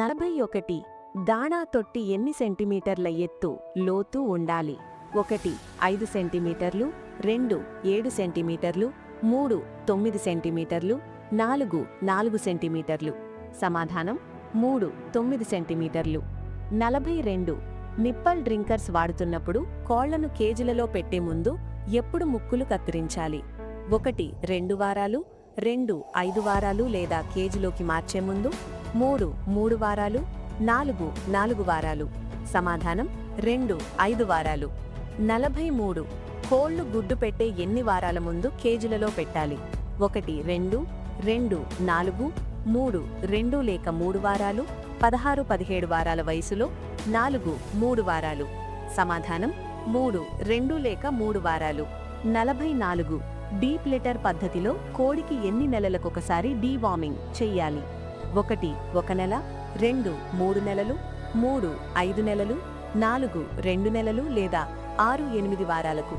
నలభై ఒకటి దాణా తొట్టి ఎన్ని సెంటీమీటర్ల ఎత్తు? లోతు ఉండాలి. ఒకటి ఐదు సెంటీమీటర్లు రెండు ఏడు సెంటీమీటర్లు మూడు తొమ్మిది సెంటీమీటర్లు నాలుగు నాలుగు సెంటీమీటర్లు. సమాధానం మూడు తొమ్మిది సెంటీమీటర్లు. నలభై రెండు నిప్పల్ డ్రింకర్స్ వాడుతున్నప్పుడు కోళ్ళను కేజీలలో పెట్టే ముందు ఎప్పుడు ముక్కులు కత్తిరించాలి? ఒకటి రెండు వారాలు రెండు ఐదు వారాలు లేదా కేజీలోకి మార్చే ముందు మూడు మూడు వారాలు నాలుగు నాలుగు వారాలు. సమాధానం రెండు ఐదు వారాలు. నలభై మూడు కోళ్ళు గుడ్డు పెట్టే ఎన్ని వారాల ముందు కేజీలలో పెట్టాలి? ఒకటి రెండు రెండు నాలుగు మూడు రెండు లేక మూడు వారాలు పదహారు పదిహేడు వారాల వయసులో నాలుగు మూడు వారాలు. సమాధానం మూడు రెండు లేక మూడు వారాలు. నలభై నాలుగు డీప్ లెటర్ పద్ధతిలో కోడికి ఎన్ని నెలలకొకసారి డీవార్మింగ్ చెయ్యాలి? ఒకటి ఒక నెల రెండు మూడు నెలలు మూడు ఐదు నెలలు నాలుగు రెండు నెలలు లేదా ఆరు ఎనిమిది వారాలకు.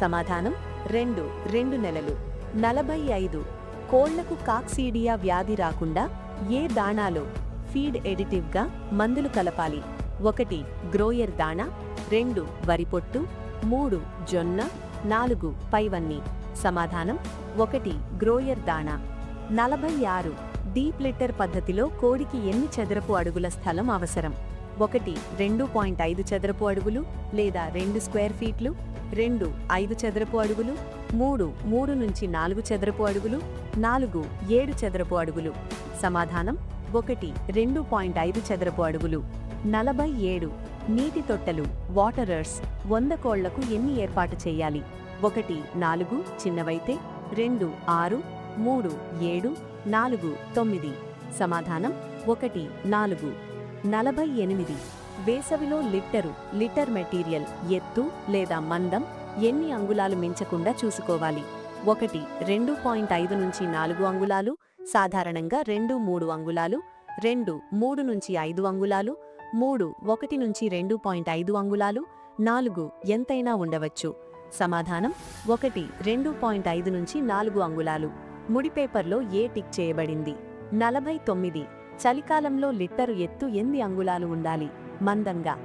సమాధానం రెండు రెండు నెలలు. నలభై ఐదు కోళ్ళకు కాక్సీడియా వ్యాధి రాకుండా ఏ దాణాలో ఫీడ్ ఎడిటివ్గా మందులు కలపాలి? ఒకటి గ్రోయర్ దాణా రెండు వరిపొట్టు మూడు జొన్న నాలుగు పైవన్నీ. సమాధానం ఒకటి గ్రోయర్ దాణా. నలభై ఆరు డీప్ లిటర్ పద్ధతిలో కోడికి ఎన్ని చదరపు అడుగుల స్థలం అవసరం? ఒకటి రెండు పాయింట్ ఐదు చదరపు అడుగులు లేదా రెండు స్క్వేర్ ఫీట్లు? రెండు ఐదు చదరపు అడుగులు? మూడు మూడు నుంచి నాలుగు చదరపు అడుగులు? నాలుగు ఏడు చదరపు అడుగులు? సమాధానం ఒకటి రెండు పాయింట్ ఐదు చదరపు అడుగులు. నలభై ఏడు నీటి తొట్టెలు వాటరర్స్ వంద కోళ్ళకు ఎన్ని ఏర్పాటు చేయాలి? ఒకటి నాలుగు చిన్నవైతే రెండు ఆరు మూడు ఏడు నాలుగు తొమ్మిది. సమాధానం ఒకటి నాలుగు. నలభై ఎనిమిది. వేసవిలో లిట్టరు లిటర్ మెటీరియల్ ఎత్తు లేదా మందం ఎన్ని అంగుళాలు మించకుండా చూసుకోవాలి? ఒకటి రెండు పాయింట్ ఐదు నుంచి నాలుగు అంగుళాలు సాధారణంగా రెండు మూడు అంగుళాలు రెండు మూడు నుంచి ఐదు అంగుళాలు మూడు ఒకటి నుంచి రెండు పాయింట్ ఐదు అంగుళాలు నాలుగు ఎంతైనా ఉండవచ్చు. సమాధానం ఒకటి రెండు పాయింట్ ఐదు నుంచి నాలుగు అంగుళాలు. ముడి పేపర్లో ఏ టిక్ చేయబడింది? నలభై తొమ్మిది. చలికాలంలో లిట్టరు ఎత్తు ఎన్ని అంగుళాలు ఉండాలి? మందంగా.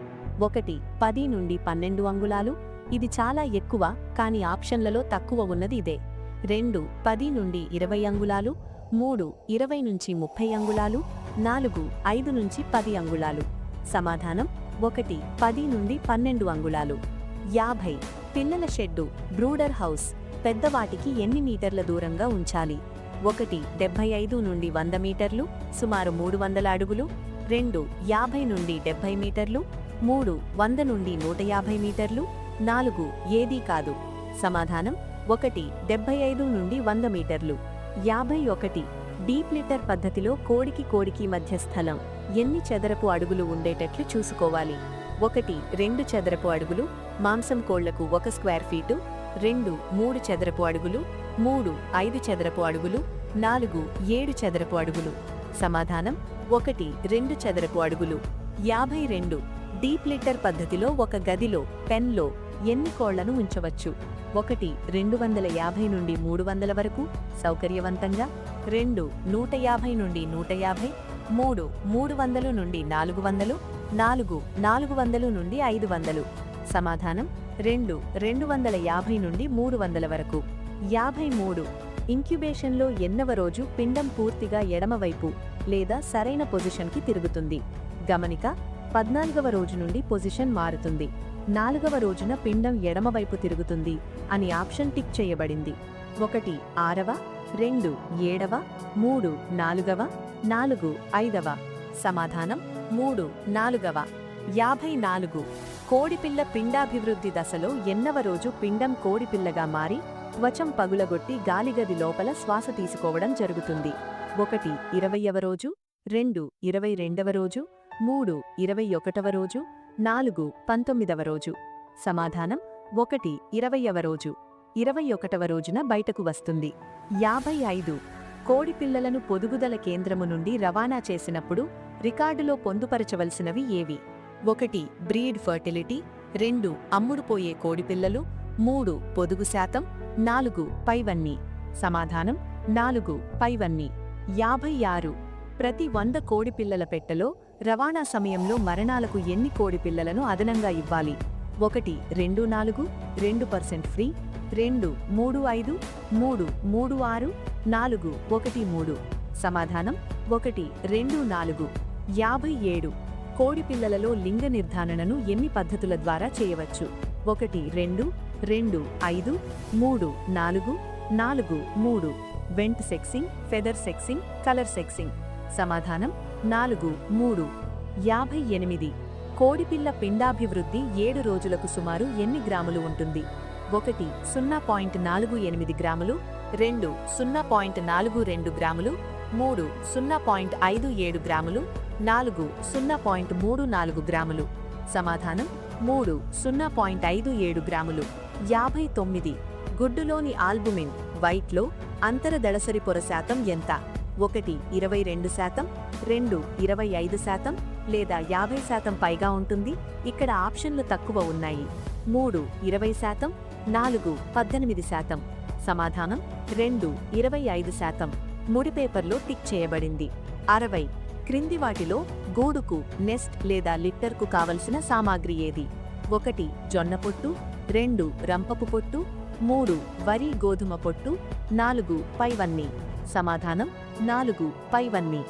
ఒకటి పది నుండి పన్నెండు అంగుళాలు. ఇది చాలా ఎక్కువ కానీ ఆప్షన్లలో తక్కువ ఉన్నది ఇదే. రెండు పది నుండి ఇరవై అంగుళాలు. మూడు ఇరవై నుంచి ముప్పై అంగుళాలు. నాలుగు ఐదు నుంచి పది అంగుళాలు. సమాధానం ఒకటి పది నుండి పన్నెండు అంగుళాలు. యాభై పిల్లల షెడ్డు బ్రూడర్ హౌస్ పెద్దవాటికి ఎన్ని మీటర్ల దూరంగా ఉంచాలి? ఒకటి డెబ్బై ఐదు నుండి వంద మీటర్లు సుమారు మూడు వందల అడుగులు రెండు యాభై నుండి డెబ్బై మీటర్లు మూడు వంద నుండి నూట యాభై మీటర్లు నాలుగు ఏదీ కాదు. సమాధానం ఒకటి డెబ్బై ఐదు నుండి వంద మీటర్లు. యాభై ఒకటి డీప్ లిటర్ పద్ధతిలో కోడికి కోడికి మధ్య స్థలం ఎన్ని చదరపు అడుగులు ఉండేటట్లు చూసుకోవాలి? ఒకటి రెండు చదరపు అడుగులు మాంసం కోళ్ళకు ఒక స్క్వేర్ ఫీటు రెండు మూడు చదరపు అడుగులు మూడు ఐదు చదరపు అడుగులు నాలుగు ఏడు చదరపు అడుగులు. సమాధానం ఒకటి రెండు చదరపు అడుగులు. యాభై రెండు డీప్ లిటర్ పద్ధతిలో ఒక గదిలో పెన్లో ఎన్ని కోళ్ళను ఉంచవచ్చు? ఒకటి రెండు వందల యాభై నుండి మూడు వందల వరకు సౌకర్యవంతంగా రెండు నూట యాభై నుండి నూట యాభై మూడు మూడు వందలు నుండి నాలుగు వందలు నాలుగు నాలుగు వందలు నుండి ఐదు వందలు. సమాధానం రెండు రెండు వందల యాభై నుండి మూడు వందల వరకు. యాభై మూడు. ఇంక్యుబేషన్లో ఎన్నవ రోజు పిండం పూర్తిగా ఎడమవైపు లేదా సరైన పొజిషన్కి తిరుగుతుంది. గమనిక పద్నాలుగవ రోజు నుండి పొజిషన్ మారుతుంది. నాలుగవ రోజున పిండం ఎడమవైపు తిరుగుతుంది అని ఆప్షన్ టిక్ చేయబడింది. ఒకటి ఆరవ రెండు ఏడవ మూడు నాలుగవ నాలుగు ఐదవ. సమాధానం మూడు నాలుగవ యాభై నాలుగు. కోడిపిల్ల పిండాభివృద్ధి దశలో ఎన్నవ రోజు పిండం కోడిపిల్లగా మారి త్వచం పగులగొట్టి గాలిగది లోపల శ్వాస తీసుకోవడం జరుగుతుంది. ఒకటి ఇరవయవ రోజు. రెండు ఇరవై రెండవ రోజు. మూడు ఇరవై ఒకటవ రోజు. నాలుగు పంతొమ్మిదవ రోజు. సమాధానం ఒకటి ఇరవయవ రోజు. ఇరవై ఒకటవ రోజున బయటకు వస్తుంది. యాభై ఐదు. కోడిపిల్లలను పొదుగుదల కేంద్రము నుండి రవాణా చేసినప్పుడు రికార్డులో పొందుపరచవలసినవి ఏవి? ఒకటి బ్రీడ్ ఫర్టిలిటీ రెండు అమ్ముడుపోయే కోడిపిల్లలు మూడు పొదుగు శాతం నాలుగు పైవన్నీ. సమాధానం నాలుగు పైవన్నీ. యాభై ఆరు ప్రతి వంద కోడిపిల్లల పెట్టెలో రవాణా సమయంలో మరణాలకు ఎన్ని కోడిపిల్లలను అదనంగా ఇవ్వాలి? ఒకటి రెండు నాలుగు రెండు పర్సెంట్ ఫ్రీ రెండు మూడు ఐదు మూడు మూడు ఆరు నాలుగు ఒకటి మూడు. సమాధానం ఒకటి రెండు నాలుగు. యాభై ఏడు. కోడి పిల్లలలో లింగ నిర్ధారణను ఎన్ని పద్ధతుల ద్వారా చేయవచ్చు? ఒకటి రెండు రెండు ఐదు మూడు నాలుగు నాలుగు మూడు. Vent sexing feather sexing colour sexing. సమాధానం నాలుగు మూడు. యాభై ఎనిమిది. కోడిపిల్ల పిండాభివృద్ధి ఏడు రోజులకు సుమారు ఎన్ని గ్రాములు ఉంటుంది? ఒకటి సున్నా పాయింట్ నాలుగు ఎనిమిది గ్రాములు. రెండు సున్నా పాయింట్ నాలుగు రెండు గ్రాములు. మూడు సున్నా పాయింట్ ఐదు ఏడు గ్రాములు. నాలుగు సున్నా పాయింట్ మూడు నాలుగు గ్రాములు. సమాధానం మూడు సున్నా పాయింట్ ఐదు ఏడు గ్రాములు. యాభై తొమ్మిది గుడ్డులోని ఆల్బుమిన్ వైట్లో అంతర దళసరి పొర శాతం ఎంత? ఒకటి ఇరవై రెండు శాతం రెండు ఇరవై ఐదు శాతం లేదా యాభై శాతం పైగా ఉంటుంది? ఇక్కడ ఆప్షన్లు తక్కువ ఉన్నాయి. మూడు ఇరవై శాతం నాలుగు పద్దెనిమిది శాతం. సమాధానం రెండు ఇరవై ఐదు శాతం. ముడి పేపర్లో టిక్ చేయబడింది. అరవై క్రింది వాటిలో గూడుకు నెస్ట్ లేదా లిట్టర్కు కావలసిన సామాగ్రి ఏది? ఒకటి జొన్న పొట్టు రెండు రంపపు పొట్టు మూడు వరి గోధుమ పొట్టు నాలుగు పైవన్నీ. సమాధానం నాలుగు పైవన్నీ.